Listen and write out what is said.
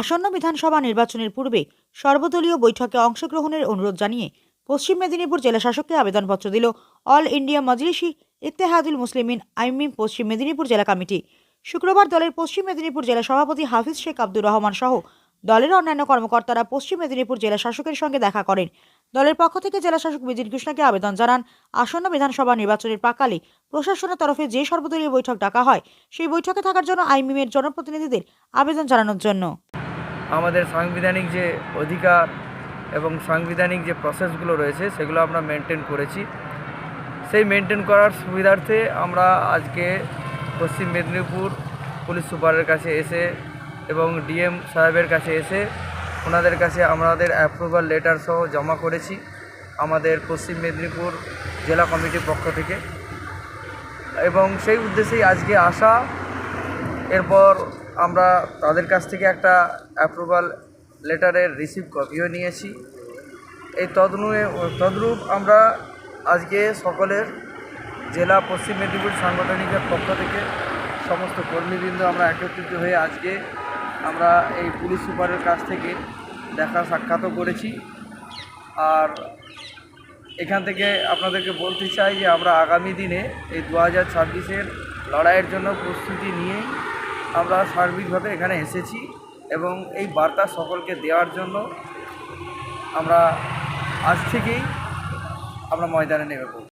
আসন্ন বিধানসভা নির্বাচনের পূর্বে সর্বদলীয় বৈঠকে অংশগ্রহণের অনুরোধ জানিয়ে পশ্চিম মেদিনীপুর জেলা শাসককে আবেদনপত্র দিল All India Majlis Ittehadul Muslimeen AIMIM পশ্চিম মেদিনীপুর জেলা কমিটি। শুক্রবার দলের পশ্চিম মেদিনীপুর জেলা সভাপতি হাফিজ শেখ আব্দুর রহমান সহ দলের অন্যান্য কর্মকর্তারা পশ্চিম মেদিনীপুর জেলা শাসকের সঙ্গে দেখা করেন। দলের পক্ষ থেকে জেলা শাসক বিজির কৃষ্ণকে আবেদন জানান, আসন্ন বিধানসভা নির্বাচনের প্রাকালে প্রশাসনের তরফে যে সর্বদলীয় বৈঠক ডাকা হয়, সেই বৈঠকে থাকার জন্য আইমিমের জনপ্রতিনিধিদের আবেদন জানানোর জন্য। আমাদের সাংবিধানিক যে অধিকার এবং সাংবিধানিক যে প্রসেসগুলো রয়েছে, সেগুলো আমরা মেনটেন করেছি। সেই মেনটেন করার সুবিধার্থে আমরা আজকে পশ্চিম মেদিনীপুর পুলিশ সুপারের কাছে এসে এবং ডিএম সাহেবের কাছে এসে ওনাদের কাছে আমাদের অ্যাপ্রুভাল লেটার সহ জমা করেছি আমাদের পশ্চিম মেদিনীপুর জেলা কমিটির পক্ষ থেকে। এবং সেই উদ্দেশ্যেই আজকে আসা এরপর আমরা তাদের কাছ থেকে একটা অ্যাপ্রুভাল লেটারের রিসিভ কপিও নিয়েছি। এই তদনুয়ে, তদ্রূপ আমরা আজকে সকলের জেলা পশ্চিম মেদিনীপুর সাংগঠনিকের পক্ষ থেকে সমস্ত কর্মীবৃন্দ আমরা একত্রিত হয়ে আজকে আমরা এই পুলিশ সুপারের কাছ থেকে দেখা সাক্ষাৎও করেছি। আর এখান থেকে আপনাদেরকে বলতে চাই যে আমরা আগামী দিনে এই দু হাজার ছাব্বিশের লড়াইয়ের জন্য প্রস্তুতি নিয়ে আমরা সার্বিকভাবে এখানে এসেছি এবং এই বার্তা সকলকে দেওয়ার জন্য আমরা আজ থেকেই আমরা ময়দানে নেমে পড়ব।